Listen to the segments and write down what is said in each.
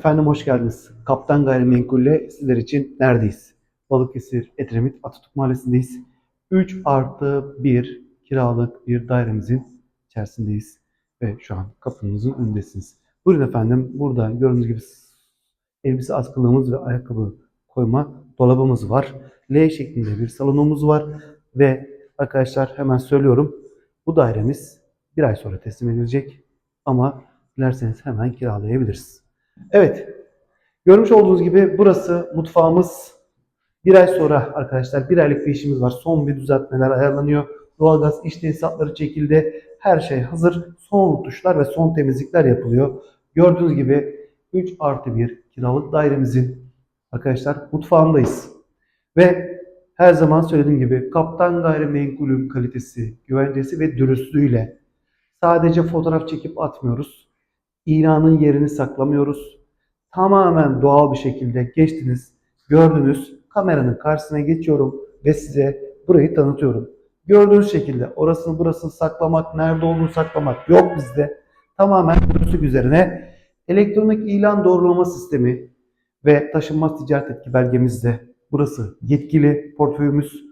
Efendim hoş geldiniz. Kaptan Gayrimenkul'le sizler için neredeyiz? Balıkesir, Edremit, Atatürk Mahallesi'ndeyiz. 3 artı 1 kiralık bir dairemizin içerisindeyiz. Ve şu an kapımızın önündesiniz. Buyurun efendim. Burada gördüğünüz gibi elbise askılığımız ve ayakkabı koyma dolabımız var. L şeklinde bir salonumuz var. Ve arkadaşlar hemen söylüyorum. Bu dairemiz bir ay sonra teslim edilecek. Ama dilerseniz hemen kiralayabiliriz. Evet. Görmüş olduğunuz gibi burası mutfağımız. Bir ay sonra arkadaşlar bir aylık bir işimiz var. Son bir düzeltmeler ayarlanıyor. Doğalgaz iş tesisatları çekildi. Her şey hazır. Son rutuşlar ve son temizlikler yapılıyor. Gördüğünüz gibi 3 artı 1 kiralık dairemizin arkadaşlar mutfağındayız. Ve her zaman söylediğim gibi kaptan gayrimenkulün kalitesi, güvencesi ve dürüstlüğüyle sadece fotoğraf çekip atmıyoruz. İlanın yerini saklamıyoruz. Tamamen doğal bir şekilde geçtiniz, gördünüz. Kameranın karşısına geçiyorum ve size burayı tanıtıyorum. Gördüğünüz şekilde orasını burasını saklamak, nerede olduğunu saklamak yok bizde. Tamamen dürüstlük üzerine elektronik ilan doğrulama sistemi ve taşınmaz ticaret etki belgemizde burası yetkili portföyümüz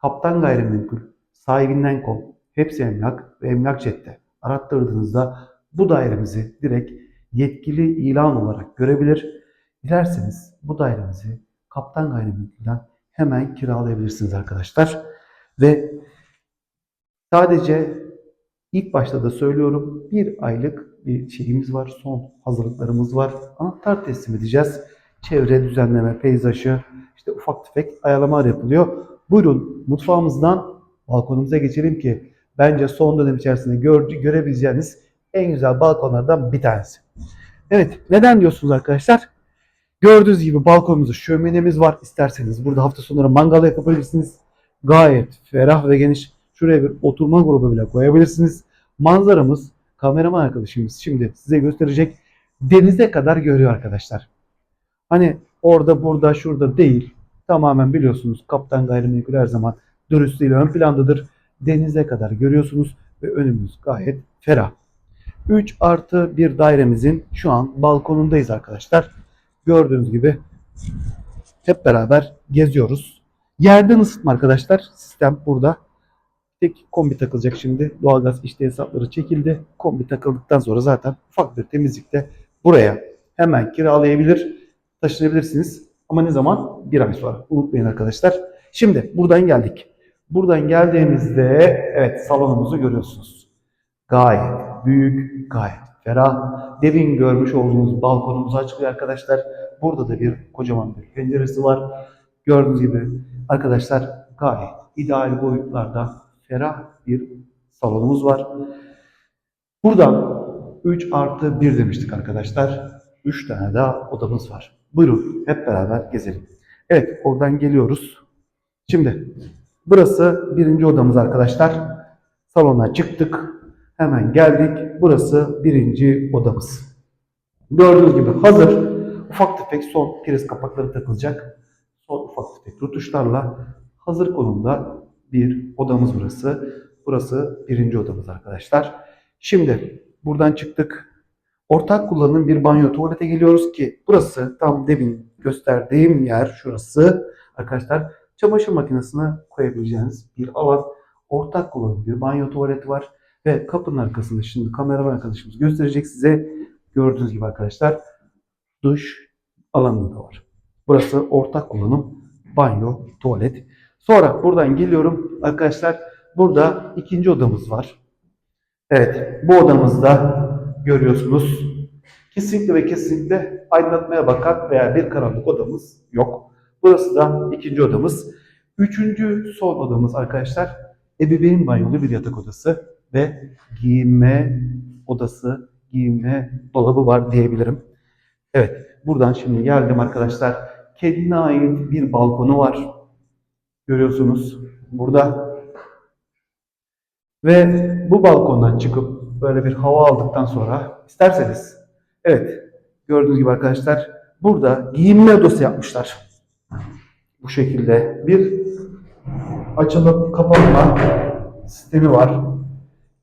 Kaptan Gayrimenkul, sahibinden.com, hepsi emlak ve emlak cette arattırdığınızda bu dairemizi direkt yetkili ilan olarak görebilir. Dilerseniz bu dairemizi Kaptan Gayrimenkul'den hemen kiralayabilirsiniz arkadaşlar. Ve sadece ilk başta da söylüyorum bir aylık bir şeyimiz var. Son hazırlıklarımız var. Anahtar teslim edeceğiz. Çevre düzenleme, peyzajı, işte ufak tefek ayarlamalar yapılıyor. Buyurun mutfağımızdan balkonumuza geçelim ki bence son dönem içerisinde gör, görebileceğiniz en güzel balkonlardan bir tanesi. Evet, neden diyorsunuz arkadaşlar? Gördüğünüz gibi balkonumuzda şöminemiz var. İsterseniz burada hafta sonları mangal yapabilirsiniz. Gayet ferah ve geniş. Şuraya bir oturma grubu bile koyabilirsiniz. Manzaramız, kameraman arkadaşımız şimdi size gösterecek. Denize kadar görüyor arkadaşlar. Hani orada, burada, şurada değil. Tamamen biliyorsunuz kaptan gayrimenkul her zaman dürüstlüğüyle ön plandadır. Denize kadar görüyorsunuz ve önümüz gayet ferah. 3 artı bir dairemizin şu an balkonundayız arkadaşlar. Gördüğünüz gibi hep beraber geziyoruz. Yerden ısıtma arkadaşlar. Sistem burada. Tek kombi takılacak şimdi. Doğalgaz işte hesapları çekildi. Kombi takıldıktan sonra zaten ufak bir temizlikte buraya hemen kiralayabilir, taşınabilirsiniz. Ama ne zaman? Bir ay sonra. Unutmayın arkadaşlar. Şimdi buradan geldik. Buradan geldiğimizde evet salonumuzu görüyorsunuz. Gayet büyük, gayet ferah. Demin görmüş olduğunuz balkonumuzu açılıyor arkadaşlar. Burada da bir kocaman bir penceresi var. Gördüğünüz gibi arkadaşlar gayet ideal boyutlarda ferah bir salonumuz var. Buradan 3 artı 1 demiştik arkadaşlar. 3 tane daha odamız var. Buyurun hep beraber gezelim. Evet oradan geliyoruz. Şimdi burası birinci odamız arkadaşlar. Salona çıktık. Hemen geldik. Burası birinci odamız. Gördüğünüz gibi hazır. Ufak tefek son priz kapakları takılacak. Son ufak tefek rutuşlarla hazır konumda bir odamız burası. Burası birinci odamız arkadaşlar. Şimdi buradan çıktık. Ortak kullanım bir banyo tuvalete geliyoruz ki burası tam demin gösterdiğim yer şurası. Arkadaşlar çamaşır makinesine koyabileceğiniz bir alan. Ortak kullanım bir banyo tuvaleti var. Ve kapının arkasında şimdi kameraman arkadaşımız gösterecek size. Gördüğünüz gibi arkadaşlar duş alanı da var. Burası ortak kullanım banyo, tuvalet. Sonra buradan geliyorum arkadaşlar. Burada ikinci odamız var. Evet bu odamızda görüyorsunuz. Kesinlikle ve kesinlikle aydınlatmaya bakan veya bir karanlık odamız yok. Burası da ikinci odamız. Üçüncü son odamız arkadaşlar ebeveyn banyolu bir yatak odası ve giyinme odası, giyinme dolabı var diyebilirim. Evet, buradan şimdi geldim arkadaşlar. Kendine ait bir balkonu var. Görüyorsunuz burada. Ve bu balkondan çıkıp böyle bir hava aldıktan sonra isterseniz evet gördüğünüz gibi arkadaşlar burada giyinme odası yapmışlar. Bu şekilde bir açılıp kapanma sistemi var.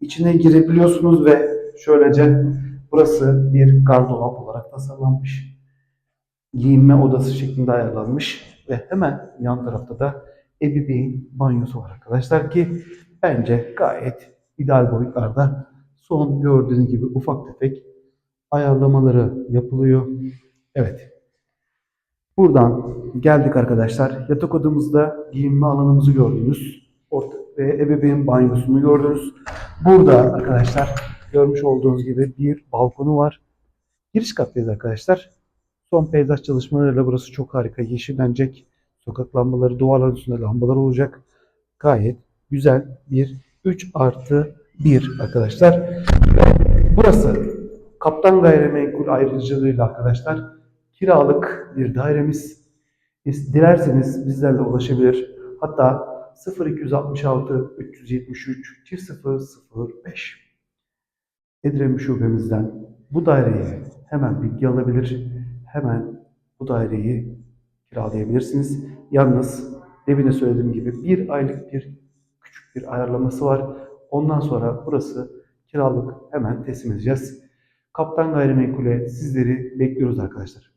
İçine girebiliyorsunuz ve şöylece burası bir gardırop olarak tasarlanmış. giyinme odası şeklinde ayarlanmış ve hemen yan tarafta da ebeveyn banyosu var arkadaşlar ki bence gayet ideal boyutlarda son gördüğünüz gibi ufak tefek ayarlamaları yapılıyor. Evet. Buradan geldik arkadaşlar. Yatak odamızda giyinme alanımızı gördünüz. Orta ve ebeveyn banyosunu gördünüz. Burada arkadaşlar görmüş olduğunuz gibi bir balkonu var. Giriş kattayız arkadaşlar. Son peyzaj çalışmalarıyla burası çok harika yeşillenecek. Sokak lambaları, duvarların üstünde lambalar olacak. Gayet güzel bir 3 artı 1 arkadaşlar. Burası Kaptan Gayrimenkul ayrıcalığıyla arkadaşlar kiralık bir dairemiz. Dilerseniz bizlerle ulaşabilir. Hatta 0266 373 005 Edremit şubemizden bu daireyi hemen bilgi alabilir. Hemen bu daireyi kiralayabilirsiniz. Yalnız demin de söylediğim gibi bir aylık bir küçük bir ayarlaması var. Ondan sonra burası kiralık hemen teslim edeceğiz. Kaptan Gayrimenkul'e sizleri bekliyoruz arkadaşlar.